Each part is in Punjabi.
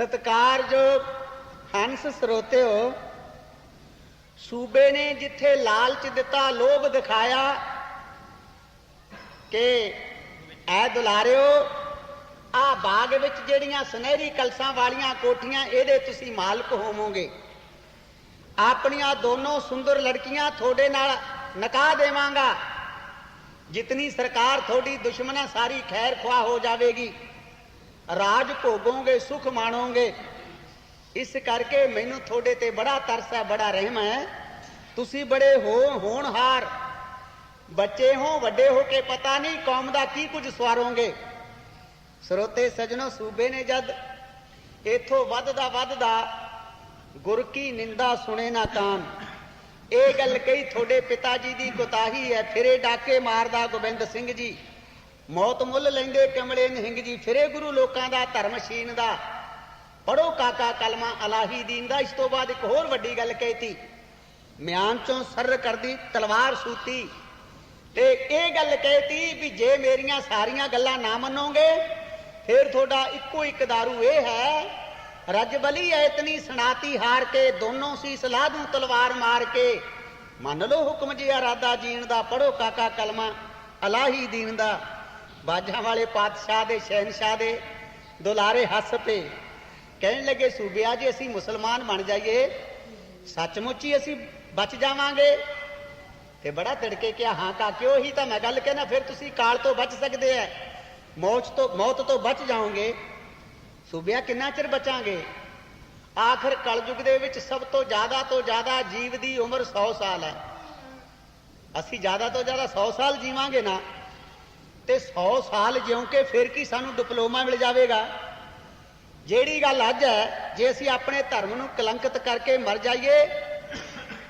ਸਤਕਾਰਯੋਗ ਹੰਸ ਸਰੋਤਿਓ, ਸੂਬੇ ਨੇ ਜਿੱਥੇ ਲਾਲਚ ਦਿੱਤਾ, ਲੋਭ ਦਿਖਾਇਆ ਕਿ ਐ ਦੁਲਾਰਿਓ, ਆ ਬਾਗ ਵਿੱਚ ਜਿਹੜੀਆਂ ਸੁਨਹਿਰੀ ਕਲਸਾਂ ਵਾਲੀਆਂ ਕੋਠੀਆਂ, ਇਹਦੇ ਤੁਸੀਂ ਮਾਲਕ ਹੋਵੋਗੇ। ਆਪਣੀਆਂ ਦੋਨੋਂ ਸੁੰਦਰ ਲੜਕੀਆਂ ਤੁਹਾਡੇ ਨਾਲ ਨਕਾਹ ਦੇਵਾਂਗਾ। ਜਿਤਨੀ ਸਰਕਾਰ ਤੁਹਾਡੀ ਦੁਸ਼ਮਣਾ ਸਾਰੀ ਖੈਰ ਖਵਾ ਹੋ ਜਾਵੇਗੀ। ਰਾਜ ਭੋਗੋਗੇ, ਸੁਖ ਮਾਣੋਗੇ। ਇਸ ਕਰਕੇ ਮੈਨੂੰ ਤੁਹਾਡੇ ਤੇ ਬੜਾ ਤਰਸ ਹੈ, ਬੜਾ ਰਹਿਮ ਹੈ। ਤੁਸੀਂ ਬੜੇ ਹੋ, ਹੋਣਹਾਰ। ਬੱਚੇ ਹੋ, ਵੱਡੇ ਹੋ ਕੇ ਪਤਾ ਨਹੀਂ ਕੌਮ ਦਾ ਕੀ ਕੁਝ ਸਵਾਰੋਗੇ। ਸਰੋਤੇ ਸਜਣੋ, ਸੂਬੇ ਨੇ ਜਦ ਇਥੋਂ ਵੱਧਦਾ ਵੱਧਦਾ ਗੁਰ ਕੀ ਨਿੰਦਾ ਸੁਣੇ ਨਾ ਕਾਨ ਇਹ ਗੱਲ ਕਹੀ ਤੁਹਾਡੇ ਪਿਤਾ ਜੀ ਦੀ ਕੁਤਾਹੀ ਹੈ, ਫਿਰੇ ਡਾਕੇ ਮਾਰਦਾ ਗੋਬਿੰਦ ਸਿੰਘ ਜੀ। ਮੌਤ ਮੁੱਲ ਲੈਂਦੇ ਕਮਲੇ ਨਿਹੰਗ ਜੀ, ਫਿਰੇ ਗੁਰੂ ਲੋਕਾਂ ਦਾ, ਧਰਮ ਛੀਨ ਦਾ। ਪੜੋ ਕਾਕਾ ਕਲਮਾ ਅਲਾਹੀ ਦੀਨ ਦਾ, ਇਸ ਤੋਂ ਬਾਅਦ ਇੱਕ ਹੋਰ ਵੱਡੀ ਗੱਲ ਕਹਿਤੀ। ਮਿਆਨ ਚੋਂ ਸਰ ਕਰਦੀ, ਤਲਵਾਰ ਸੂਤੀ। ਤੇ ਇਹ ਗੱਲ ਕਹਿਤੀ ਵੀ ਜੇ ਮੇਰੀਆਂ ਸਾਰੀਆਂ ਗੱਲਾਂ ਨਾ ਮੰਨੋਗੇ, ਫਿਰ ਤੁਹਾਡਾ ਇੱਕੋ ਇੱਕ दारू ਇਹ ਹੈ ਰਜਬਲੀ ਐਤਨੀ ਸੁਣਾਤੀ ਹਾਰ ਕੇ, ਦੋਨੋਂ ਸੀ ਸਲਾਹ ਨੂੰ ਤਲਵਾਰ ਮਾਰ ਕੇ। ਮੰਨ ਲਓ ਹੁਕਮ ਜੀ ਇਰਾਦਾ ਜੀਣ ਦਾ ਪੜੋ ਕਾਕਾ ਕਲਮਾ ਅਲਾਹੀ ਦੀਨ ਦਾ। ਬਾਜਾਂ ਵਾਲੇ ਪਾਤਸ਼ਾਹ ਦੇ ਸ਼ਹਿਨशाह ਦੇ ਦੁਲਾਰੇ ਹੱਸ ਪਏ। ਕਹਿਣ ਲੱਗੇ, ਸੂਬਿਆ, ਜੀ ਅਸੀਂ ਮੁਸਲਮਾਨ ਬਣ ਜਾਈਏ, ਸੱਚਮੁੱਚ ਹੀ ਅਸੀਂ ਬਚ ਜਾਵਾਂਗੇ। ਤੇ ਬੜਾ ਤੜਕੇ ਕਿਹਾ, ਹਾਂ ਕਾ ਕਿਉਂ ਹੀ ਤਾਂ ਮੈਂ ਗੱਲ ਕਹਿਣਾ, ਫਿਰ ਤੁਸੀਂ ਕਾਲ ਤੋਂ ਬਚ ਸਕਦੇ ਐ। ਮੌਤ ਤੋਂ ਮੌਤ ਤੋਂ ਬਚ ਜਾਓਗੇ। ਸੂਬਿਆ, ਕਿੰਨਾ ਚਿਰ ਬਚਾਂਗੇ? ਆਖਰ ਕਲਯੁਗ ਦੇ ਵਿੱਚ ਸਭ ਤੋਂ ਜ਼ਿਆਦਾ ਤੋਂ ਜ਼ਿਆਦਾ ਜੀਵ ਦੀ ਉਮਰ 100 ਸਾਲ ਹੈ ਅਸੀਂ ਜ਼ਿਆਦਾ ਤੋਂ ਜ਼ਿਆਦਾ 100 ਸਾਲ ਜੀਵਾਂਗੇ ਨਾ। ਤੇ 100 ਸਾਲ ਜਿਉਂ ਕੇ ਫਿਰ ਕੀ ਸਾਨੂੰ ਡਿਪਲੋਮਾ ਮਿਲ ਜਾਵੇਗਾ? ਜਿਹੜੀ ਗੱਲ ਅੱਜ ਹੈ, ਜੇ ਅਸੀਂ ਆਪਣੇ ਧਰਮ ਨੂੰ ਕਲੰਕਿਤ ਕਰਕੇ ਮਰ ਜਾਈਏ,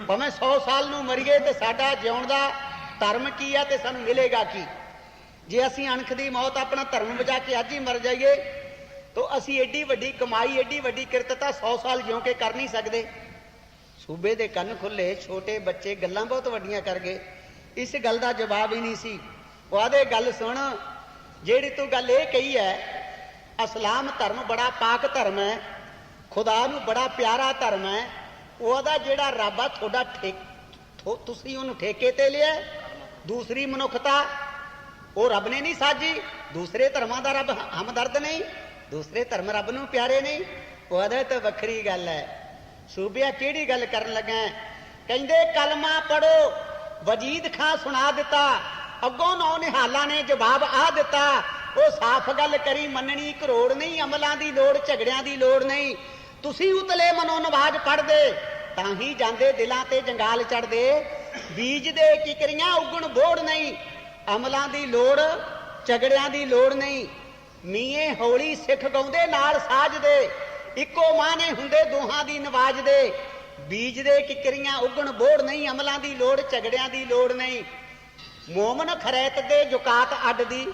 ਭਾਵੇਂ 100 ਸਾਲ ਨੂੰ ਮਰੀਏ ਤੇ ਸਾਡਾ ਜਿਉਣ ਦਾ ਧਰਮ ਕੀ ਹੈ ਤੇ ਸਾਨੂੰ ਮਿਲੇਗਾ ਕੀ? ਜੇ ਅਸੀਂ ਅਣਖ ਦੀ ਮੌਤ ਆਪਣਾ ਧਰਮ ਬਚਾ ਕੇ ਅੱਜ ਹੀ ਮਰ ਜਾਈਏ, ਤਾਂ ਅਸੀਂ ਏਡੀ ਵੱਡੀ ਕਮਾਈ, ਏਡੀ ਵੱਡੀ ਕਿਰਤ ਤਾਂ 100 ਸਾਲ ਜਿਉਂ ਕੇ ਕਰ ਨਹੀਂ ਸਕਦੇ। ਸੂਬੇ ਦੇ ਕੰਨ ਖੁੱਲੇ, ਛੋਟੇ ਬੱਚੇ ਗੱਲਾਂ ਬਹੁਤ ਵੱਡੀਆਂ ਕਰ ਗਏ। ਇਸ ਗੱਲ ਦਾ ਜਵਾਬ ਹੀ ਨਹੀਂ ਸੀ। ਉਹਦੇ ਗੱਲ ਸੁਣ। ਜਿਹੜੀ ਤੂੰ ਗੱਲ ਇਹ ਕਹੀ ਹੈ, ਇਸਲਾਮ ਧਰਮ ਬੜਾ ਪਾਕ ਧਰਮ ਹੈ, ਖੁਦਾ ਨੂੰ ਬੜਾ ਪਿਆਰਾ ਧਰਮ ਹੈ, ਉਹਦਾ ਜਿਹੜਾ ਰੱਬ ਆ, ਤੁਹਾਡਾ ਠੇਕ ਤੁਸੀਂ ਉਹਨੂੰ ਠੇਕੇ ਤੇ ਲਿਆ। ਦੂਸਰੀ ਮਨੁੱਖਤਾ, ਉਹ ਰੱਬ ਨੇ ਨਹੀਂ ਸਾਜੀ। ਦੂਸਰੇ ਧਰਮਾਂ ਦਾ ਰੱਬ ਹਮਦਰਦ ਨਹੀਂ। ਦੂਸਰੇ ਧਰਮ ਰੱਬ ਨੂੰ ਪਿਆਰੇ ਨਹੀਂ। ਉਹਦਾ ਤਾਂ ਵੱਖਰੀ ਗੱਲ ਹੈ। ਸੂਬਿਆ ਕਿਹੜੀ ਗੱਲ ਕਰਨ ਲੱਗਾ ਕਹਿੰਦੇ, ਕਲਮਾ ਪੜੋ ਵਜੀਦ ਖਾਂ ਸੁਣਾ ਦਿੱਤਾ। ਅੱਗੋਂ ਨੌ ਨਿਹਾਲਾਂ ਨੇ ਜਵਾਬ ਆ ਦਿੱਤਾ। ਉਹ ਸਾਫ਼ ਗੱਲ ਕਰੀ, ਮੰਨਣੀ ਕਰੋੜ ਨਹੀਂ, ਅਮਲਾਂ ਦੀ ਲੋੜ, ਝਗੜਿਆਂ ਦੀ ਲੋੜ ਨਹੀਂ। ਤੁਸੀਂ ਉਤਲੇ ਮਨੋ ਨਵਾਜ ਪੜਦੇ ਤਾਂ ਹੀ ਜਾਂਦੇ ਦਿਲਾਂ ਤੇ ਜੰਗਾਲ ਚੜਦੇ ਬੀਜ ਦੇ ਕਿਕਰੀਆਂ ਉਗਣ ਬੋੜ ਨਹੀਂ, ਅਮਲਾਂ ਦੀ ਲੋੜ, ਝਗੜਿਆਂ ਦੀ ਲੋੜ ਨਹੀਂ। ਮੀਏ ਹੌਲੀ ਸਿੱਖ ਗਾਉਂਦੇ, ਨਾਲ ਸਾਜਦੇ ਇੱਕੋ ਮਾਂ ਨੇ ਹੁੰਦੇ ਦੋਹਾਂ ਦੀ ਨਵਾਜ ਦੇ। ਬੀਜ ਦੇ ਕਿਕਰੀਆਂ ਉਗਣ ਬੋੜ ਨਹੀਂ, ਅਮਲਾਂ ਦੀ ਲੋੜ, ਝਗੜਿਆਂ ਦੀ ਲੋੜ ਨਹੀਂ। ਮੋਮਨ ਖਰੈਤ ਦੇ ਜੁਕਾਤ ਅੱਡ ਦੀ।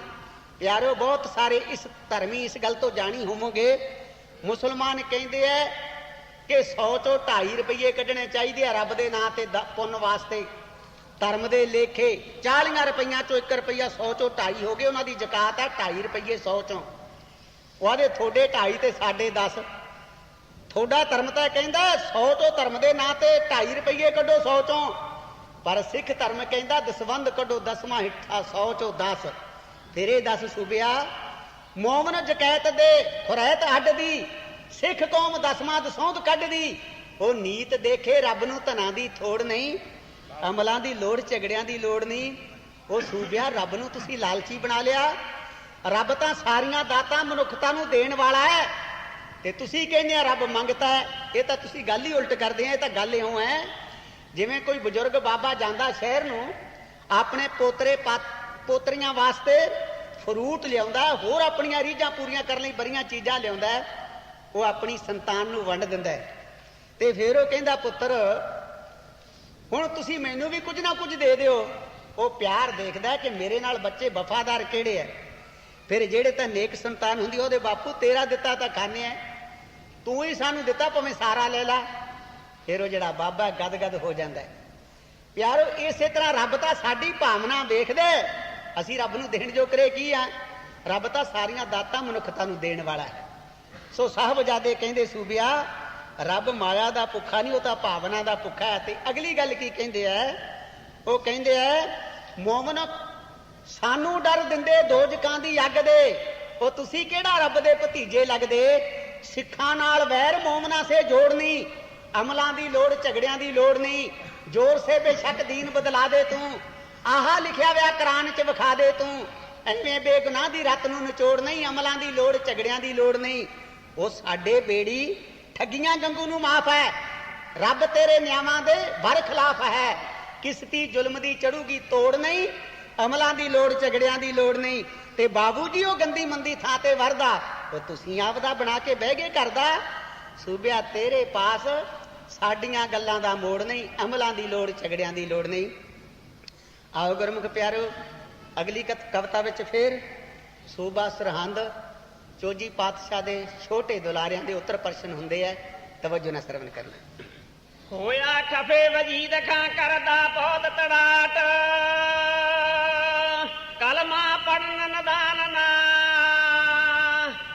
ਪਿਆਰੋ, ਬਹੁਤ ਸਾਰੇ ਇਸ ਧਰਮੀ ਇਸ ਗੱਲ ਤੋਂ ਜਾਣੀ ਹੋਵੋਗੇ। ਮੁਸਲਮਾਨ ਕਹਿੰਦੇ ਐ ਕਿ 100 ਚੋਂ 2.5 ਰੁਪਏ ਕੱਢਣੇ ਚਾਹੀਦੇ ਆ ਰੱਬ ਦੇ ਨਾਂ ਤੇ ਪੁੰਨ ਵਾਸਤੇ। ਧਰਮ ਦੇ ਲੇਖੇ 40 ਰੁਪਈਆਂ ਚੋਂ 1 ਰੁਪਈਆ 100 ਚੋਂ 2.5 ਹੋ ਗਏ, ਉਹਨਾਂ ਦੀ ਜ਼ਕਾਤ ਆ 2.5 ਰੁਪਈਏ 100 ਚੋਂ। ਉਹਦੇ ਤੁਹਾਡੇ 2.5 ਤੇ ਸਾਡੇ 10 ਤੁਹਾਡਾ ਧਰਮ ਤਾਂ ਕਹਿੰਦਾ 100 ਚੋਂ ਧਰਮ ਦੇ ਨਾਂ ਤੇ 2.5 ਰੁਪਈਏ ਕੱਢੋ 100 ਚੋਂ। ਪਰ ਸਿੱਖ ਧਰਮ ਕਹਿੰਦਾ ਦਸਵੰਦ ਕੱਢੋ ਦਸਵਾਂ ਹਿੱਠਾ 100 ਚੋਂ 10 ਤੇਰੇ 10 ਸੂਬਿਆ, ਮੋਮਨ ਜਕੈਤ ਦੇ ਖੁਰੈਤ ਅੱਡ ਦੀ। ਸਿੱਖ ਕੌਮ ਦਸਵਾਂ ਦਸੌਂਦ ਕੱਢਦੀ। ਉਹ ਨੀਤ ਦੇਖੇ ਰੱਬ ਨੂੰ ਧਨਾਂ ਦੀ ਥੋੜ ਨਹੀਂ, ਅਮਲਾਂ ਦੀ ਲੋੜ, ਝਗੜਿਆਂ ਦੀ ਲੋੜ ਨਹੀਂ। ਉਹ ਸੂਬਿਆ, ਰੱਬ ਨੂੰ ਤੁਸੀਂ ਲਾਲਚੀ ਬਣਾ ਲਿਆ। ਰੱਬ ਤਾਂ ਸਾਰੀਆਂ ਦਾਤਾਂ ਮਨੁੱਖਤਾ ਨੂੰ ਦੇਣ ਵਾਲਾ ਹੈ। ਤੇ ਤੁਸੀਂ ਕਹਿੰਦੇ ਆ, ਰੱਬ ਮੰਗਤਾ ਹੈ। ਇਹ ਤਾਂ ਤੁਸੀਂ ਗੱਲ ਹੀ ਉਲਟ ਕਰਦੇ ਆ, ਇਹ ਤਾਂ ਗੱਲ ਇਉਂ ਹੈ। ਜਿਵੇਂ ਕੋਈ ਬਜ਼ੁਰਗ ਬਾਬਾ ਜਾਂਦਾ ਸ਼ਹਿਰ ਨੂੰ, ਆਪਣੇ ਪੋਤਰੇ ਪਤ- ਪੋਤਰੀਆਂ ਵਾਸਤੇ ਫਰੂਟ ਲਿਆਉਂਦਾ, ਹੋਰ ਆਪਣੀਆਂ ਰੀਝਾਂ ਪੂਰੀਆਂ ਕਰਨ ਲਈ ਬੜੀਆਂ ਚੀਜ਼ਾਂ ਲਿਆਉਂਦਾ, ਉਹ ਆਪਣੀ ਸੰਤਾਨ ਨੂੰ ਵੰਡ ਦਿੰਦਾ ਹੈ। ਤੇ ਫਿਰ ਉਹ ਕਹਿੰਦਾ, ਪੁੱਤਰ, ਹੁਣ ਤੁਸੀਂ ਮੈਨੂੰ ਵੀ ਕੁਝ ਨਾ ਕੁਝ ਦੇ ਦਿਓ। ਉਹ ਪਿਆਰ ਦੇਖਦਾ ਕਿ ਮੇਰੇ ਨਾਲ ਬੱਚੇ ਵਫਾਦਾਰ ਕਿਹੜੇ ਐ ਫਿਰ ਜਿਹੜੇ ਤਾਂ ਨੇਕ ਸੰਤਾਨ ਹੁੰਦੀ, ਉਹਦੇ ਬਾਪੂ ਤੇਰਾ ਦਿੱਤਾ ਤਾਂ ਖਾਣੇ ਐ ਤੂੰ ਹੀ ਸਾਨੂੰ ਦਿੱਤਾ, ਭਾਵੇਂ ਸਾਰਾ ਲੈ ਲਾ। ਫਿਰ ਉਹ ਜਿਹੜਾ ਬਾਬਾ ਗਦਗਦ ਹੋ ਜਾਂਦਾ ਹੈ। ਪਿਆਰੋ, ਇਸੇ ਤਰ੍ਹਾਂ ਰੱਬ ਤਾਂ ਸਾਡੀ ਭਾਵਨਾ ਵੇਖਦਾ ਅਸੀਂ ਰੱਬ ਨੂੰ ਦੇਣ ਜੋ ਕਰੇ ਕੀ ਆ? ਰੱਬ ਤਾਂ ਸਾਰੀਆਂ ਦਾਤਾਂ ਮਨੁੱਖਤਾ ਨੂੰ ਦੇਣ ਵਾਲਾ ਹੈ। ਸੋ ਸਾਹਿਬਜ਼ਾਦੇ ਕਹਿੰਦੇ, ਸੂਬਿਆ, ਰੱਬ ਮਾਇਆ ਦਾ ਭੁੱਖਾ ਨਹੀਂ, ਉਹ ਤਾਂ ਭਾਵਨਾ ਦਾ ਭੁੱਖਾ ਹੈ। ਤੇ ਅਗਲੀ ਗੱਲ ਕੀ ਕਹਿੰਦੇ ਆ? ਉਹ ਕਹਿੰਦੇ ਆ, ਮੋਮਨ ਸਾਨੂੰ ਡਰ ਦਿੰਦੇ ਦੋਜਕਾਂ ਦੀ ਅੱਗ ਦੇ। ਉਹ ਤੁਸੀਂ ਕਿਹੜਾ ਰੱਬ ਦੇ ਭਤੀਜੇ ਲੱਗਦੇ? ਸਿੱਖਾਂ ਨਾਲ ਵੈਰ ਮੋਮਨਾ ਸੇ ਜੋੜਨੀ। ਅਮਲਾਂ ਦੀ ਲੋੜ, ਝਗੜਿਆਂ ਦੀ ਲੋੜ ਨਹੀਂ। ਜੋਰ ਸੇ ਬੇਸ਼ੱਕ ਦੀਨ ਬਦਲਾ ਦੇ ਤੂੰ। ਆਹਾ ਲਿਖਿਆ ਹੋਇਆ ਕੁਰਾਨ ਚ ਵਿਖਾ ਦੇ ਤੂੰ। ਐਵੇਂ ਬੇਗੁਨਾਹ ਦੀ ਰਤ ਨੂੰ ਨਿਚੋੜ ਨਹੀਂ, ਅਮਲਾਂ ਦੀ ਲੋੜ, ਝਗੜਿਆਂ ਦੀ ਲੋੜ ਨਹੀਂ। ਉਹ ਸਾਡੇ ਬੇੜੀ ਠੱਗੀਆਂ ਗੰਗੂ ਨੂੰ ਮਾਫ ਹੈ। ਰੱਬ ਤੇਰੇ ਨਿਆਵਾਂ ਦੇ ਵਰ ਖਿਲਾਫ ਹੈ। ਕਿਸਤੀ ਜ਼ੁਲਮ ਦੀ ਚੜੂਗੀ ਤੋੜ ਨਹੀਂ, ਅਮਲਾਂ ਦੀ ਲੋੜ, ਝਗੜਿਆਂ ਦੀ ਲੋੜ ਨਹੀਂ। ਤੇ ਬਾਬੂ ਜੀ ਉਹ ਗੰਦੀ ਮੰਦੀ ਥਾਂ ਤੇ ਵਰਦਾ। ਉਹ ਤੁਸੀਂ ਆਪਦਾ ਬਣਾ ਕੇ ਬਹਿ ਗਏ ਕਰਦਾ। ਸੂਬਿਆ, ਤੇਰੇ ਪਾਸ ਸਾਡੀਆਂ ਗੱਲਾਂ ਦਾ ਮੋੜ ਨਹੀਂ, ਅਮਲਾਂ ਦੀ ਲੋੜ, ਝਗੜਿਆਂ ਦੀ ਲੋੜ ਨਹੀਂ। ਆਓ ਗੁਰਮੁਖ ਪਿਆਰੋ, ਅਗਲੀ ਕਵਿਤਾ ਵਿੱਚ ਫੇਰ ਸੂਬਾ ਸਰਹੰਦ, ਚੋਜੀ ਪਾਤਸ਼ਾਹ ਦੇ ਛੋਟੇ ਦੁਲਾਰਿਆਂ ਦੇ ਉੱਤਰ ਪ੍ਰਸ਼ਨ ਹੁੰਦੇ ਆ, ਤਵੱਜੋ ਨਾਲ ਸਰਵਨ ਕਰਨਾ। ਹੋਇਆ ਖਫੇ, ਵਜੀਦ ਖਾਂ ਕਰਦਾ ਬਹੁਤ ਤੜਾਟ। ਕਲਮਾ ਪੜਨ ਨਦਾਨ ਨਾ,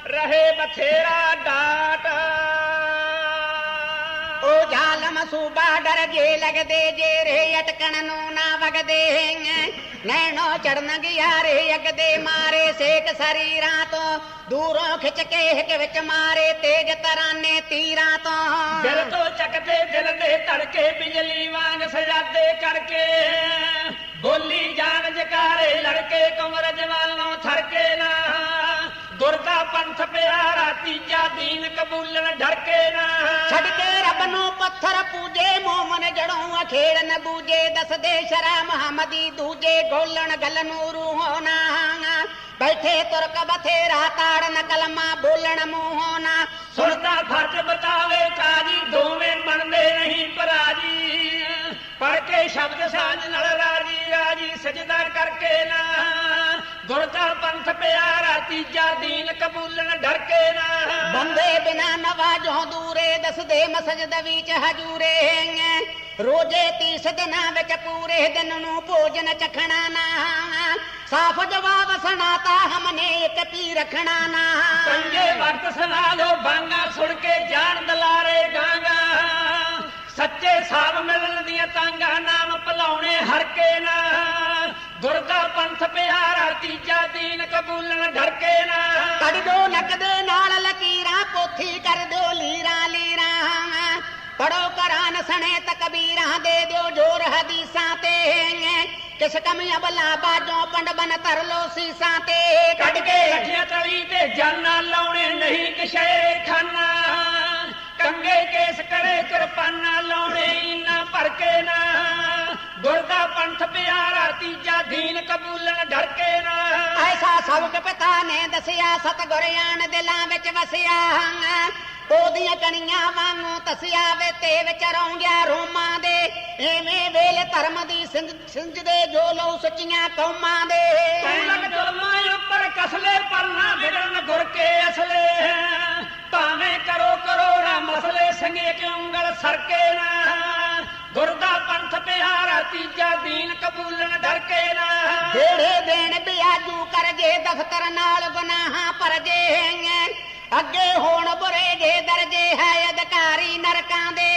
ਰਹੇ ਬਥੇਰਾ ਡਾਟ। ਉਹ ਜ਼ਾਲਮ ਸੂਬਾ ਡਰ ਜੇ ਲਗਦੇ, ਜੇ ਰੇ ਅਟਕਣ ਨੂੰ ਨਾ ਵਗਦੇ। ਨੈਣੋ ਚੜਨ ਗਿਆ ਰੇ ਅਗਦੇ, ਮਾਰੇ ਸੇਕ ਸਰੀਰਾਂ ਤੋਂ। ਦੂਰੋਂ ਖਿੱਚ ਕੇ ਹਿੱਕ ਵਿੱਚ ਮਾਰੇ ਤੇਜ ਤਰਾਨੇ ਤੀਰਾਂ ਤੋਂ। ਦਿਲ ਤੋਂ ਚੱਕਦੇ, ਦਿਲ ਦੇ ਧੜਕੇ, ਬਿਜਲੀ ਵਾਂਗ ਸਜਾਦੇ ਕਰਕੇ। ਬੋਲੀ ਜਾਨ ਜਕਾਰੇ ਲੜਕੇ ਕਮਰ ਜਵਾਨੋਂ ਥੜਕੇ ਨਾ। ਗੁਰਦਾ ਪੰਥ ਪਿਆਰਾ ਤੀਜਾ ਦੀਨ ਕਬੂਲਣ ਡਰਕੇ ਨਾ। ਛੱਡ ਕੇ ਰੱਬ ਨੂੰ ਪੱਥਰ ਪੂਜੇ ਮੋਮਨ ਜੜੋਂ ਅਖੇੜ ਨ ਬੂਜੇ ਦਸਦੇ ਸ਼ਰਾ ਮੁਹੰਮਦੀ ਦੂਜੇ ਗੋਲਣ ਗਲ ਨੂੰ ਰੂਹੋਂ ਨਾ ਬੈਠੇ ਤੁਰਕ ਬਥੇਰਾ ਤਾੜਨ ਕਲਮਾ ਬੋਲਣ ਮੂੰਹੋਂ ਨਾ। ਸੁਣਦਾ ਫਰਜ਼ ਬਤਾਵੇ ਕਾਜੀ ਦੋਵੇਂ ਬਣਦੇ ਨਹੀਂ ਪਰਾਜੀ। ਪੜ ਕੇ ਸ਼ਬਦ ਸਾਜ ਨਾਲ ਰਾਜੀ ਰਾਜੀ ਸਜਦਾ ਕਰਕੇ ਨਾ। ਗੁਰਦਾ ਪੰਥ ਪਿਆਰਾ ਤੀਜਾ ਦੀਨ ਕਬੂਲਣ ਡਰਕੇ ਨਾ। ਬੰਦੇ ਬਿਨਾ ਨਵਾਜੋਂ ਦੂਰੇ ਦਸਦੇ ਮਸਜਦ ਵਿੱਚ ਹਜੂਰੇ ਰੋਜੇ 30 ਦਿਨਾਂ ਵਿੱਚ ਪੂਰੇ ਦਿਨ ਨੂੰ ਭੋਜਨ ਚਖਣਾ ਨਾ। ਸਾਫ਼ ਜਵਾਬ ਸੁਣਾਤਾ ਹਮਨੇ ਇੱਕ ਪੀ ਰਖਣਾ ਨਾ। ਪੰਜੇ ਵਕਤ ਸੁਣਾ ਲੋ ਬਾਂਗਾ ਸੁਣ ਕੇ ਜਾਣ ਦਲਾਰੇ ਗਾਂਗਾ। ਸੱਚੇ ਸਾਬ ਮਿਲਣ ਦੀਆਂ ਤਾਂਗਾ ਨਾਮ ਭਲਾਉਣੇ ਹਰ ਕੇ ਨਾ। ਗੁਰਦਾ ਪੰਥ ਪਿਆਰਾ ਤੀਜਾ ਦੀਨ ਕਬੂਲਣ ਢਰਕੇ ਨਾ ਕੱਢ ਦੋ ਨੱਕ ਦੇ ਨਾਲ ਲਕੀਰਾਂ ਪੋਥੀ ਕਰ ਦਿਓ ਲੀਰਾਂ ਲੀਰਾਂ। ਪੜੋ ਕਰਾਨ ਸਣੇ ਤਕਬੀਰਾਂ ਦੇ ਦਿਓ ਜੋਰ ਹਦੀਸਾਂ ਤੇ। ਕਿਸ ਕਮੀਆਂ ਬਲਾ ਬਾਜੋਂ ਪੰਡ ਬਨ ਧਰ ਲੋ ਸੀਸਾਂ ਤੇ। ਕੱਢ ਕੇ ਰੱਖਿਆ ਤਲੀ ਤੇ ਜਾਨਾਂ ਲਾਉਣੇ ਨਹੀਂ ਕਿਸ਼ੇ ਖਾਨਾ। ਕੰਗੇ ਕੇਸ ਕਰੇ ਕਿਰਪਾਨਾ ਲਾਉਣੇ ਇਨਾ ਭਰ ਕੇ ਨਾ। ਗੁਰਦਾ ਪੰਥ ਪਿਆਰਾ ਤੀਜਾ ਦੀਨ ਕਬੂਲਣ ਡਰਕੇ ਨਾ। ਐਸਾ ਸਬਕ ਪਿਤਾ ਨੇ ਦੱਸਿਆ ਸਤਗੁਰਿਆਣ ਦਿਲਾਂ ਵਿੱਚ ਵਸਿਆ ਉਹਦੀਆਂ ਕਣੀਆਂ ਵਾਂਗੂ ਤਸਿਆ ਵੇ ਤੇ ਵਿੱਚ ਰੌਂਗਿਆ ਰੋਮਾਂ ਦੇ। ਐਵੇਂ ਵੇਲ ਧਰਮ ਦੀ ਸਿੰਜ- ਸਿੰਜਦੇ ਜੋ ਲੋ ਸੱਚੀਆਂ ਕੌਮਾਂ ਦੇ। ਜੁਲਮਾਂ ਉੱਪਰ ਕਸਲੇ ਪਰ ਨਾ ਗੁਰ ਕੇ ਅਸਲੇ। ਭਾਵੇਂ ਕਰੋ ਕਰੋੜਾ ਮਸਲੇ ਸੰਗੇ ਕਿ ਉਂਗਲ ਸਰਕੇ ਨਾ। ਤੀਜਾ ਦੀਨ ਕਬੂਲਣ ਡਰਕੇ ਨਾ। ਜਿਹੜੇ ਦੇਣ ਬਿਆਜੂ ਕਰਗੇ ਦਫ਼ਤਰ ਨਾਲ ਗੁਨਾਹਾਂ ਭਰਜੇ ਅੱਗੇ ਹੋਣ ਬੁਰੇ ਜੇ ਦਰਜੇ ਹੈ ਅਧਿਕਾਰੀ ਨਰਕਾਂ ਦੇ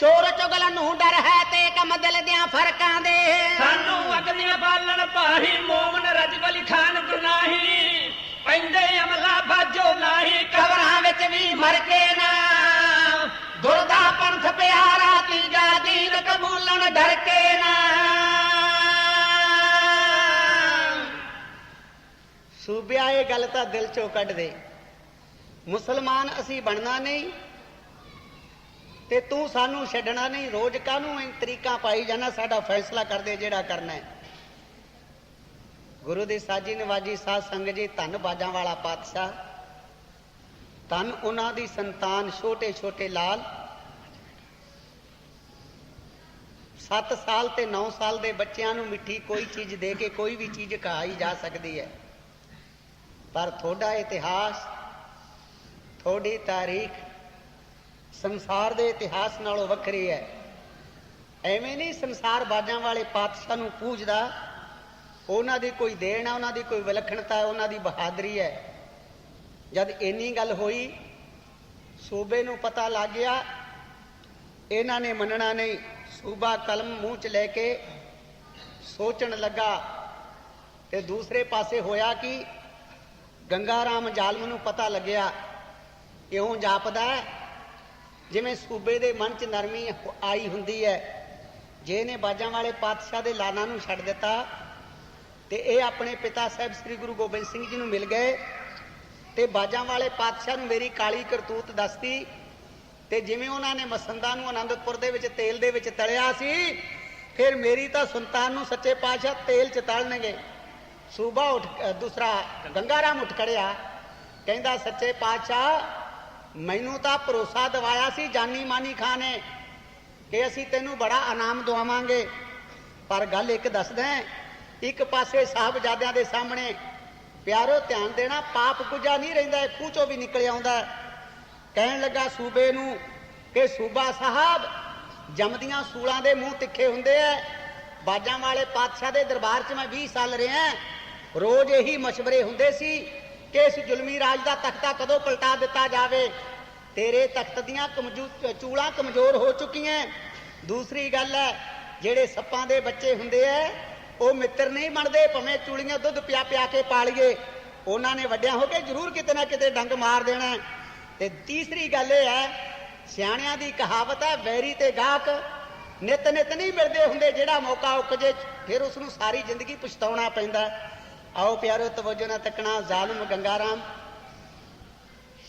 ਚੋਰ ਚੁਗਲ ਨੂੰ ਡਰ ਹੈ ਤੇ ਕਮ ਦਿਲ ਦਿਆਂ ਫਰਕਾਂ ਦੇ। ਸਾਨੂੰ ਅਗਲੀਆਂ ਬਾਲਣ ਪਾਹੀ ਮੋਮਨ ਰਜਬ ਅਲੀ ਖਾਨ ਗੁਨਾਹੀ ਪੈਂਦੇ ਅਮਲਾ ਬਾਜੋ ਨਾਹੀ ਕਬਰਾਂ ਵਿੱਚ ਵੀ ਦੀਨ ਡਰ ਕੇ ਨਾ। ਸੂਬਿਆ, ਇਹ ਗੱਲ ਤਾਂ ਦਿਲ ਚੋਂ ਕੱਢ ਦੇ। ਮੁਸਲਮਾਨ ਅਸੀਂ ਬਣਨਾ ਨਹੀਂ ਤੇ ਤੂੰ ਸਾਨੂੰ ਛੱਡਣਾ ਨਹੀਂ। ਰੋਜ਼ ਕਾਹਨੂੰ ਇਹ ਤਰੀਕਾ ਪਾਈ ਜਾਣਾ ਸਾਡਾ ਫੈਸਲਾ ਕਰਦੇ ਜਿਹੜਾ ਕਰਨਾ ਹੈ। ਗੁਰੂ ਦੇ ਸਾਜੀ ਨਵਾਜੀ ਸਾਧ ਸੰਗਤ ਜੀ, ਧੰਨ ਬਾਜਾਂ ਵਾਲਾ ਪਾਤਸ਼ਾਹ। ਧੰਨ ਉਹਨਾਂ ਦੀ ਸੰਤਾਨ ਛੋਟੇ ਛੋਟੇ ਲਾਲ 7 ਸਾਲ ਤੇ 9 ਸਾਲ ਦੇ ਬੱਚਿਆਂ ਨੂੰ ਮਿੱਠੀ ਕੋਈ ਚੀਜ਼ ਦੇ ਕੇ ਕੋਈ ਵੀ ਚੀਜ਼ ਖਾਈ ਜਾ ਸਕਦੀ ਹੈ। ਪਰ ਤੁਹਾਡਾ ਇਤਿਹਾਸ, ਤੁਹਾਡੀ ਤਾਰੀਖ ਸੰਸਾਰ ਦੇ ਇਤਿਹਾਸ ਨਾਲੋਂ ਵੱਖਰੀ ਹੈ। ਐਵੇਂ ਨਹੀਂ ਸੰਸਾਰ ਬਾਜਾਂ ਵਾਲੇ ਪਾਤਸ਼ਾਹ ਨੂੰ ਪੂਜਦਾ, ਉਹਨਾਂ ਦੀ ਕੋਈ ਦੇਣ ਹੈ ਉਹਨਾਂ ਦੀ ਕੋਈ ਵਿਲੱਖਣਤਾ, ਉਹਨਾਂ ਦੀ ਬਹਾਦਰੀ ਹੈ। ਜਦ ਇੰਨੀ ਗੱਲ ਹੋਈ, ਸੂਬੇ ਨੂੰ ਪਤਾ ਲੱਗ ਗਿਆ, ਇਹਨਾਂ ਨੇ ਮੰਨਣਾ ਨਹੀਂ। ਸੂਬਾ ਕਲਮ ਮੂੰਹ 'ਚ ਲੈ ਕੇ ਸੋਚਣ ਲੱਗਾ ਤੇ ਦੂਸਰੇ ਪਾਸੇ ਹੋਇਆ ਕਿ ਗੰਗਾ ਰਾਮ ਜਾਲਮ ਨੂੰ ਪਤਾ ਲੱਗਿਆ, ਇਉਂ ਜਾਪਦਾ ਜਿਵੇਂ ਸੂਬੇ ਦੇ ਮਨ 'ਚ ਨਰਮੀ ਆਈ ਹੁੰਦੀ ਹੈ। ਜੇ ਨੇ ਬਾਜਾਂ ਵਾਲੇ ਪਾਤਸ਼ਾਹ ਦੇ ਲਾਣਾ ਨੂੰ ਛੱਡ ਦਿੱਤਾ ਤੇ ਇਹ ਆਪਣੇ ਪਿਤਾ ਸਾਹਿਬ ਸ੍ਰੀ ਗੁਰੂ ਗੋਬਿੰਦ ਸਿੰਘ ਜੀ ਨੂੰ ਮਿਲ ਗਏ ਤੇ ਬਾਜਾਂ ਵਾਲੇ ਪਾਤਸ਼ਾਹ ਨੂੰ ਮੇਰੀ ਕਾਲੀ ਕਰਤੂਤ ਦੱਸਦੀ ਤੇ ਜਿਵੇਂ ਉਹਨਾਂ ਨੇ ਮਸੰਦਾ ਨੂੰ ਆਨੰਦਪੁਰ ਦੇ ਵਿੱਚ ਤੇਲ ਦੇ ਵਿੱਚ ਤਲਿਆ ਸੀ ਫਿਰ ਮੇਰੀ ਤਾਂ ਸੰਤਾਨ ਨੂੰ ਸੱਚੇ ਪਾਤਸ਼ਾਹ ਤੇਲ ਚ ਤਲਣਗੇ। ਸੂਬਾ ਉੱਠ ਅ, ਦੂਸਰਾ ਗੰਗਾਰਾਮ ਉੱਠ ਖੜਿਆ। ਕਹਿੰਦਾ ਸੱਚੇ ਪਾਤਸ਼ਾਹ ਮੈਨੂੰ ਤਾਂ ਭਰੋਸਾ ਦਿਵਾਇਆ ਸੀ ਜਾਨੀ ਮਾਨੀ ਖਾਂ ਨੇ ਕਿ ਅਸੀਂ ਤੈਨੂੰ ਬੜਾ ਇਨਾਮ ਦਵਾਵਾਂਗੇ। ਪਰ ਗੱਲ ਇੱਕ ਦੱਸਦਾ ਇੱਕ ਪਾਸੇ ਸਾਹਿਬਜ਼ਾਦਿਆਂ ਦੇ ਸਾਹਮਣੇ ਪਿਆਰੋ ਧਿਆਨ ਦੇਣਾ ਪਾਪ ਗੁਜਾ ਨਹੀਂ ਰਹਿੰਦਾ ਖੂਹ ਚੋਂ ਵੀ ਨਿਕਲ ਆਉਂਦਾ। ਕਹਿਣ ਲੱਗਾ ਸੂਬੇ ਨੂੰ ਕਿ ਸੂਬਾ ਸਾਹਿਬ ਜੰਮਦੀਆਂ ਸੂਲਾਂ ਦੇ ਮੂੰਹ ਤਿੱਖੇ ਹੁੰਦੇ ਐ। ਬਾਜਾਂ ਵਾਲੇ ਪਾਤਸ਼ਾਹ ਦੇ ਦਰਬਾਰ 'ਚ ਮੈਂ 20 ਸਾਲ ਰਿਹਾ ਰੋਜ਼ ਇਹੀ ਮਸ਼ਵਰੇ ਹੁੰਦੇ ਸੀ ਕਿ ਇਸ ਜ਼ੁਲਮੀ ਰਾਜ ਦਾ ਤਖਤਾ ਕਦੋਂ ਪਲਟਾ ਦਿੱਤਾ ਜਾਵੇ। ਤੇਰੇ ਤਖਤ ਦੀਆਂ ਕਮਜ਼ੂ- ਚੂਲਾਂ ਕਮਜ਼ੋਰ ਹੋ ਚੁੱਕੀਆਂ ਦੂਸਰੀ ਗੱਲ ਹੈ ਜਿਹੜੇ ਸੱਪਾਂ ਦੇ ਬੱਚੇ ਹੁੰਦੇ ਐ, ਉਹ ਮਿੱਤਰ ਨਹੀਂ ਬਣਦੇ, ਭਵੇਂ ਚੂਲੀਆਂ ਦੁੱਧ ਪਿਆ ਪਿਆ ਕੇ ਪਾਲੀਏ। ਉਹਨਾਂ ਨੇ ਵੱਡਿਆਂ ਹੋ ਕੇ ਜ਼ਰੂਰ ਕਿਤੇ ਨਾ ਕਿਤੇ ਡੰਗ ਮਾਰ ਦੇਣਾ ਤੇ ਤੀਸਰੀ ਗੱਲ ਇਹ ਹੈ, ਸਿਆਣਿਆਂ ਦੀ ਕਹਾਵਤ ਹੈ, ਵੈਰੀ ਤੇ ਗਾਹਕ ਨਿਤ ਨਿਤ ਨਹੀਂ ਮਿਲਦੇ ਹੁੰਦੇ, ਜਿਹੜਾ ਮੌਕਾ ਉੱਕ ਜੇ ਫਿਰ ਉਸ ਨੂੰ ਸਾਰੀ ਜ਼ਿੰਦਗੀ ਪਛਤਾਉਣਾ ਪੈਂਦਾ ਆਓ ਪਿਆਰੋ, ਤਵੱਜੋ ਨਾ ਤੱਕਣਾ, ਜ਼ਾਲਮ ਗੰਗਾਰਾਮ।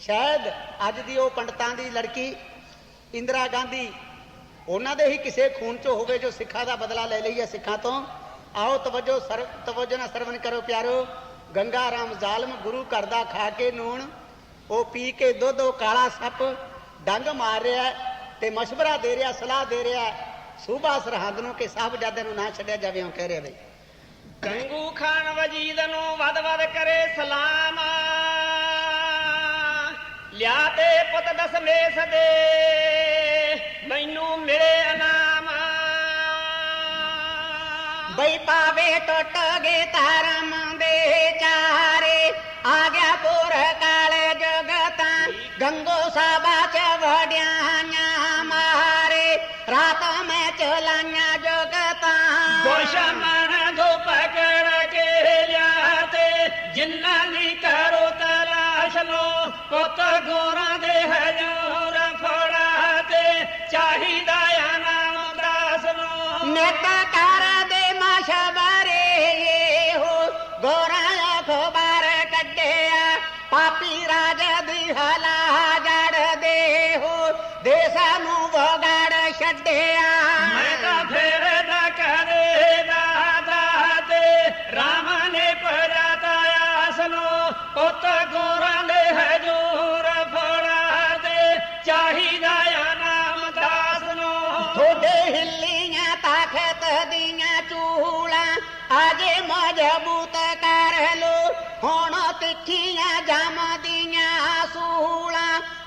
ਸ਼ਾਇਦ ਅੱਜ ਦੀ ਉਹ ਪੰਡਤਾਂ ਦੀ ਲੜਕੀ, ਇੰਦਰਾ ਗਾਂਧੀ, ਉਹਨਾਂ ਦੇ ਹੀ ਕਿਸੇ ਖੂਨ ਚੋਂ ਹੋਵੇ, ਜੋ ਸਿੱਖਾਂ ਦਾ ਬਦਲਾ ਲੈ ਲਈ ਹੈ ਸਿੱਖਾਂ ਤੋਂ। ਆਓ ਤਵੱਜੋ, ਸਰ, ਤਵੱਜੋ ਨਾ ਸਰਵਨ ਕਰੋ ਪਿਆਰੋ। ਗੰਗਾ ਰਾਮ ਜ਼ਾਲਮ ਗੁਰੂ ਘਰ ਦਾ ਖਾ ਕੇ ਨੂਣ। ਉਹ ਪੀ ਕੇ ਦੁੱਧ ਉਹ ਕਾਲਾ ਸੱਪ ਡੰਗ ਮਾਰ ਰਿਹਾ ਤੇ ਮਸ਼ਵਰਾ ਦੇ ਰਿਹਾ ਸਲਾਹ ਦੇ ਰਿਹਾ ਸੂਬਾ ਸਰਹੰਦ ਨੂੰ ਕਿ ਸਾਹਿਬਜ਼ਾਦੇ ਨੂੰ ਨਾ ਛੱਡਿਆ ਜਾਵੇ ਉਹ ਕਹਿ ਰਿਹਾ ਬਈ। ਗੰਗੂ ਖਾਨ ਵਜੀਦ ਨੂੰ ਵਦ ਵਦ ਕਰੇ ਸਲਾਮ। ਲਿਆ ਤੇ ਪੁੱਤ ਦਸਮੇਸ਼ ਦੇ ਮੈਨੂੰ ਮਿਲੇ ਇਨਾਮ। ਬਈ ਪਾਵੇ ਟੁੱਟ ਗਏ ਧਰਮ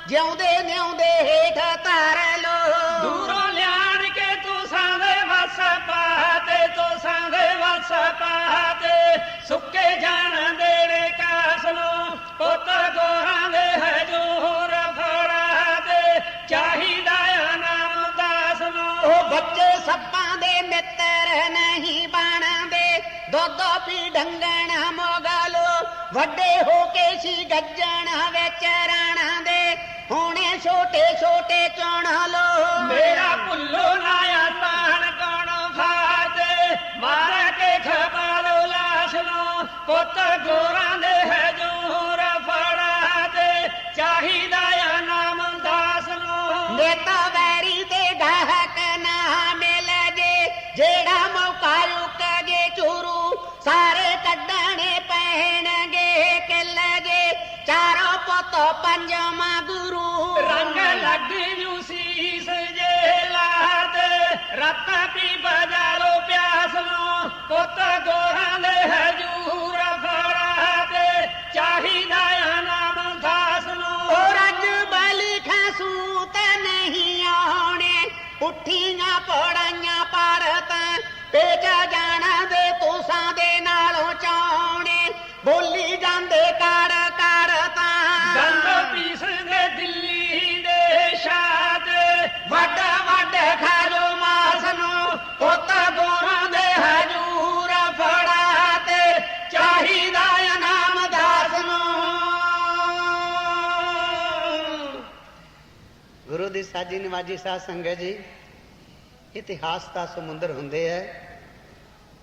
ਜਿਉਂਦੇ ਨਿਉਂਦੇ ਹੇਠ ਧਰ ਲੋ। ਦੂਰੋਂ ਲਿਆਣ ਕੇ ਤੂੰ ਸਾਂਦੇ ਵਸ ਪਾਤੇ ਤੂੰ ਸਾਂਦੇ ਵਸ ਪਾਤੇ। ਸੁੱਕੇ ਜਾਣ ਦੇੜੇ ਕਾਸ ਨੂੰ ਪੁੱਤ ਗੋਰਾਂ ਦੇ ਹਜੂਰ ਫੜਾ ਦੇ ਚਾਹੀਦਾ ਨਾਮ ਦਾਸ ਨੂੰ। ਉਹ ਬੱਚੇ ਸੱਪਾਂ ਦੇ ਮਿੱਤਰ ਨਹੀਂ ਬਣਦੇ। ਦੁੱਧ ਪੀ ਢੰਗਣ ਮੋਗਲੋ ਵੱਡੇ ਹੋ ਕੇ ਸੀ ਗੱਜਣ ਵਿੱਚ ਰਾਣਾ ਛੋਟੇ ਛੋਟੇ ਚੁਣ ਲੋ ਮੇਰਾ ਭੁੱਲੋ ਨਾ ਆਸਾਨ ਕਣ ਫਾਤੇ ਮਾਰ ਕੇ ਖਬਾਲੋ ਲਾਸ਼ ਨੂੰ। ਪੁੱਤ ਗੋਰਾਂ ਦੇ ਹਜੂਰ ਫੜਾ ਦੇ ਚਾਹੀਦਾ ਆ ਨਾਮ ਦਾਸ ਨੂੰ। ਨਿਤ ਵੈਰੀ ਤੇ ਗਾਹਕ ਨਾ ਮਿਲ ਜੇ। ਜਿਹੜਾ ਮੌਕਾ ਰੁਕ ਜੇ ਚੂਰੂ ਸਾਰੇ ਕੱਢਣੇ ਪੈਣਗੇ ਕਿੱਲ ਜੇ। ਚਾਰੋਂ ਪੁੱਤ ਪੰਜਵਾਂ ਗੁਰੂ ਲੱਗ ਜੂ ਸੀਸ ਜੇ ਲਾਦੇ ਰੱਤ ਪੀ ਬਜਾ ਲੋ ਪਿਆਸ ਨੂੰ। ਪੁੱਤ ਗੋਰਾਂ ਦੇ ਹਜੂਰ ਫੜਾ ਦੇ ਚਾਹੀਦਾ ਆ ਨਾਮ ਦਾਸ ਨੂੰ। ਉਹ ਰੱਜ ਬਲੀ ਖਸੂ ਤੇ ਨਹੀਂ ਆਉਣੇ। ਉੱਠੀਆਂ ਪੜਾਈਆਂ ਦੀ ਸਾਜੀ ਨਿਵਾਜੀ ਸਾਧ ਸੰਗਤ ਜੀ ਇਤਿਹਾਸ ਦਾ ਸਮੁੰਦਰ ਹੁੰਦੇ ਐ।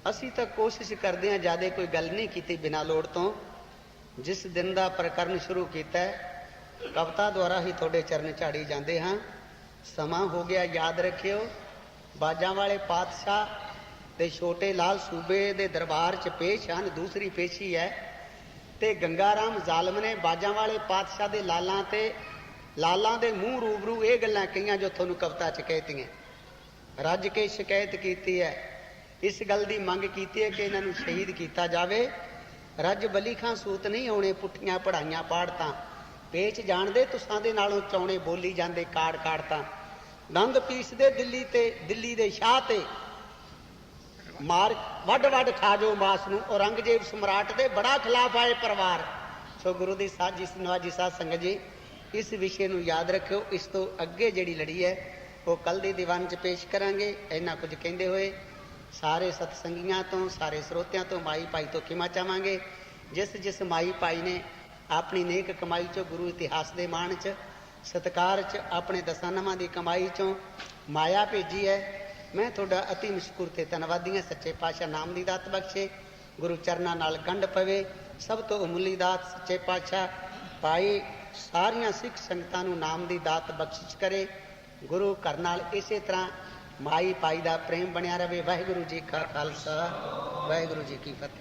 ਅਸੀਂ ਤਾਂ ਕੋਸ਼ਿਸ਼ ਕਰਦੇ ਹਾਂ ਜ਼ਿਆਦਾ ਕੋਈ ਗੱਲ ਨਹੀਂ ਕੀਤੀ ਬਿਨਾਂ ਲੋੜ ਤੋਂ। ਜਿਸ ਦਿਨ ਦਾ ਪ੍ਰਕਰਨ ਸ਼ੁਰੂ ਕੀਤਾ ਹੈ, ਕਵਿਤਾ ਦੁਆਰਾ ਹੀ ਤੁਹਾਡੇ ਚਰਨ ਝਾੜੀ ਜਾਂਦੇ ਹਾਂ। ਸਮਾਂ ਹੋ ਗਿਆ ਯਾਦ ਰੱਖਿਓ। ਬਾਜਾਂ ਵਾਲੇ ਪਾਤਸ਼ਾਹ ਤੇ ਛੋਟੇ ਲਾਲ ਸੂਬੇ ਦੇ ਦਰਬਾਰ 'ਚ ਪੇਸ਼ ਹਨ ਦੂਸਰੀ ਪੇਸ਼ੀ ਹੈ ਤੇ ਗੰਗਾਰਾਮ ਜ਼ਾਲਮ ਨੇ ਬਾਜਾਂ ਵਾਲੇ ਪਾਤਸ਼ਾਹ ਦੇ ਲਾਲਾਂ ਤੇ ਲਾਲਾਂ ਦੇ ਮੂੰਹ ਰੂਬਰੂ ਇਹ ਗੱਲਾਂ ਕਹੀਆਂ ਜੋ ਤੁਹਾਨੂੰ ਕਵਿਤਾ 'ਚ ਕਹਿਤੀਆਂ। ਰੱਜ ਕੇ ਸ਼ਿਕਾਇਤ ਕੀਤੀ ਹੈ। ਇਸ ਗੱਲ ਦੀ ਮੰਗ ਕੀਤੀ ਹੈ ਕਿ ਇਹਨਾਂ ਨੂੰ ਸ਼ਹੀਦ ਕੀਤਾ ਜਾਵੇ। ਰੱਜ ਬਲੀ ਖਾਂ ਸੂਤ ਨਹੀਂ ਆਉਣੇ, ਪੁੱਠੀਆਂ ਪੜਾਈਆਂ ਪਾੜਤਾਂ। ਪੇਚ ਜਾਣਦੇ, ਤੁਸਾਂ ਦੇ ਨਾਲੋਂ ਚੌਣੇ ਬੋਲੀ ਜਾਂਦੇ ਕਾੜ ਕਾੜ ਤਾਂ ਨੰਦ ਪੀਸਦੇ ਦਿੱਲੀ ਤੇ, ਦਿੱਲੀ ਦੇ ਸ਼ਾਹ ਤੇ। ਮਾਰ ਵੱਡ ਵੱਡ ਖਾਜੋ ਮਾਸ ਨੂੰ। ਔਰੰਗਜ਼ੇਬ ਸਮਰਾਟ ਦੇ ਬੜਾ ਖਿਲਾਫ ਆਏ ਪਰਿਵਾਰ। ਸੋ ਗੁਰੂ ਦੀ ਸਾਜੀ ਨਵਾਜੀ ਸਾਧ ਸੰਗਤ ਜੀ ਇਸ ਵਿਸ਼ੇ ਨੂੰ ਯਾਦ ਰੱਖਿਓ, ਇਸ ਤੋਂ ਅੱਗੇ ਜਿਹੜੀ ਲੜੀ ਹੈ, ਉਹ ਕੱਲ ਦੀ ਦੀਵਾਨ 'ਚ ਪੇਸ਼ ਕਰਾਂਗੇ। ਇੰਨਾ ਕੁਝ ਕਹਿੰਦੇ ਹੋਏ, ਸਾਰੇ ਸਤਸੰਗੀਆਂ ਤੋਂ, ਸਾਰੇ ਸਰੋਤਿਆਂ ਤੋਂ ਮਾਈ ਭਾਈ ਤੋਂ ਖਿਮਾ ਚਾਹਾਂਗੇ। ਜਿਸ ਜਿਸ ਮਾਈ ਭਾਈ ਨੇ ਆਪਣੀ ਨੇਕ ਕਮਾਈ 'ਚੋਂ, ਗੁਰੂ ਇਤਿਹਾਸ ਦੇ ਮਾਣ 'ਚ, ਸਤਕਾਰ 'ਚ, ਆਪਣੇ ਦਸਾਨਮਾਂ ਦੀ ਕਮਾਈ 'ਚੋਂ ਮਾਇਆ ਭੇਜੀ ਹੈ, ਮੈਂ ਤੁਹਾਡਾ ਅਤੀ ਮਸ਼ਕੂਰ ਤੇ ਧੰਨਵਾਦੀ ਹਾਂ। ਸੱਚੇ ਪਾਤਸ਼ਾਹ ਨਾਮ ਦੀ ਦਾਤ ਬਖਸ਼ੇ, ਗੁਰੂ ਚਰਨਾਂ ਨਾਲ ਗੰਢ ਪਵੇ। ਸਭ ਤੋਂ ਅਮੁੱਲੀ ਦਾਤ, ਸੱਚੇ ਪਾਤਸ਼ਾਹ, ਭਾਈ ਸਾਰੀਆਂ ਸਿੱਖ ਸੰਗਤਾਂ ਨੂੰ ਨਾਮ ਦੀ ਦਾਤ ਬਖਸ਼ਿਸ਼ ਕਰੇ। ਗੁਰੂ ਘਰ ਨਾਲ ਇਸੇ ਤਰ੍ਹਾਂ ਮਾਈ ਭਾਈ ਦਾ ਪ੍ਰੇਮ ਬਣਿਆ ਰਵੇ ਵਾਹਿਗੁਰੂ ਜੀ ਕਾ ਖਾਲਸਾ, ਵਾਹਿਗੁਰੂ ਜੀ ਕੀ ਫਤਿਹ।